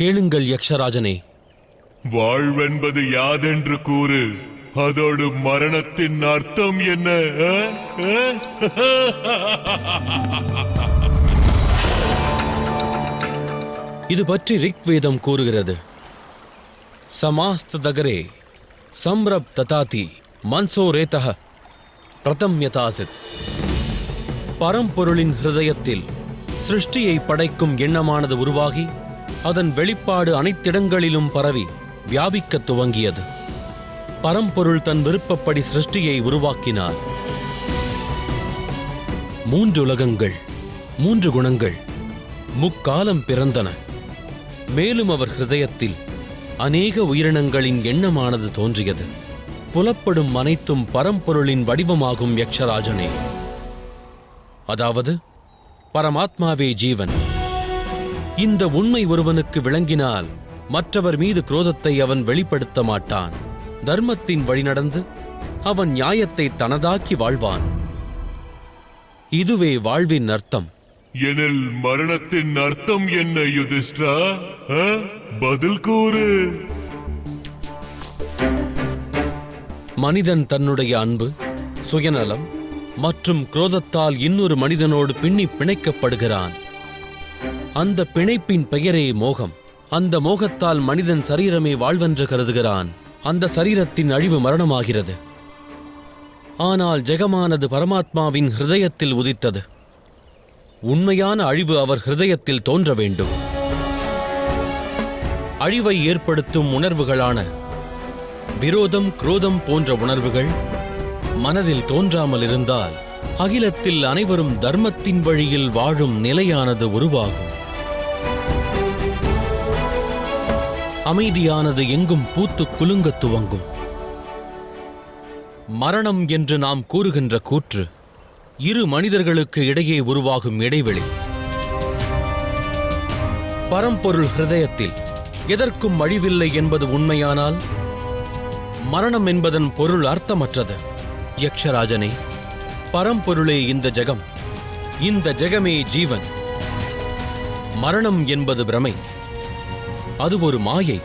கேளுங்கள் யக்ஷராஜனே. வாழ்வென்பது யாதென்று கூறு. அதோடு மரணத்தின் அர்த்தம் என்ன? இது பற்றி ரிக்வேதம் கூறுகிறது. சமாஸ்ததகரே சம்ரப் ததாதி மன்சோ ரேதக பிரதம்யதாசித். பரம்பொருளின் ஹிருதயத்தில் சிருஷ்டியை படைக்கும் எண்ணமானது உருவாகி அதன் வெளிப்பாடு அனைத்திடங்களிலும் பரவி வியாபிக்கத் துவங்கியது. பரம்பொருள் தன் விருப்பப்படி சிருஷ்டியை உருவாக்கினார். மூன்று உலகங்கள் மூன்று குணங்கள் முக்காலம் பிறந்தன. மேலும் அவர் ஹிருதயத்தில் அநேக உயிரினங்களின் எண்ணமானது தோன்றியது. புலப்படும் அனைத்தும் பரம்பொருளின் வடிவமாகும் யக்ஷராஜனே. அதாவது பரமாத்மாவே ஜீவன். இந்த உண்மை ஒருவனுக்கு விளங்கினால் மற்றவர் மீது குரோதத்தை அவன் வெளிப்படுத்த மாட்டான். தர்மத்தின் வழி நடந்து அவன் நியாயத்தை தனதாக்கி வாழ்வான். இதுவே வாழ்வின் அர்த்தம். எனில் மரணத்தின் அர்த்தம் என்ன யுதிஷ்டா? பதில் கூறு. மனிதன் தன்னுடைய அன்பு சுயநலம் மற்றும் குரோதத்தால் இன்னொரு மனிதனோடு பின்னி பிணைக்கப்படுகிறான். அந்த பிணைப்பின் பெயரே மோகம். அந்த மோகத்தால் மனிதன் சரீரமே வாழ்வென்று கருதுகிறான். அந்த சரீரத்தின் அழிவு மரணமாகிறது. ஆனால் ஜெகமானது பரமாத்மாவின் ஹிருதயத்தில் உதித்தது. உண்மையான அழிவு அவர் ஹிருதயத்தில் தோன்ற வேண்டும். அழிவை ஏற்படுத்தும் உணர்வுகளான விரோதம் குரோதம் போன்ற உணர்வுகள் மனதில் தோன்றாமல் இருந்தால் அகிலத்தில் அனைவரும் தர்மத்தின் வழியில் வாழும் நிலையானது உருவாகும். அமைதியானது எங்கும் பூத்து குலுங்கத் துவங்கும். மரணம் என்று நாம் கூறுகின்ற கூற்று இரு மனிதர்களுக்கு இடையே உருவாகும் இடைவெளி. பரம்பொருள் ஹிருதயத்தில் எதற்கும் அழிவில்லை என்பது உண்மையானால் மரணம் என்பதன் பொருள் அர்த்தமற்றது. யக்ஷராஜனே பரம்பொருளே இந்த ஜெகம். இந்த ஜெகமே ஜீவன். மரணம் என்பது பிரமை. அது ஒரு மாயை.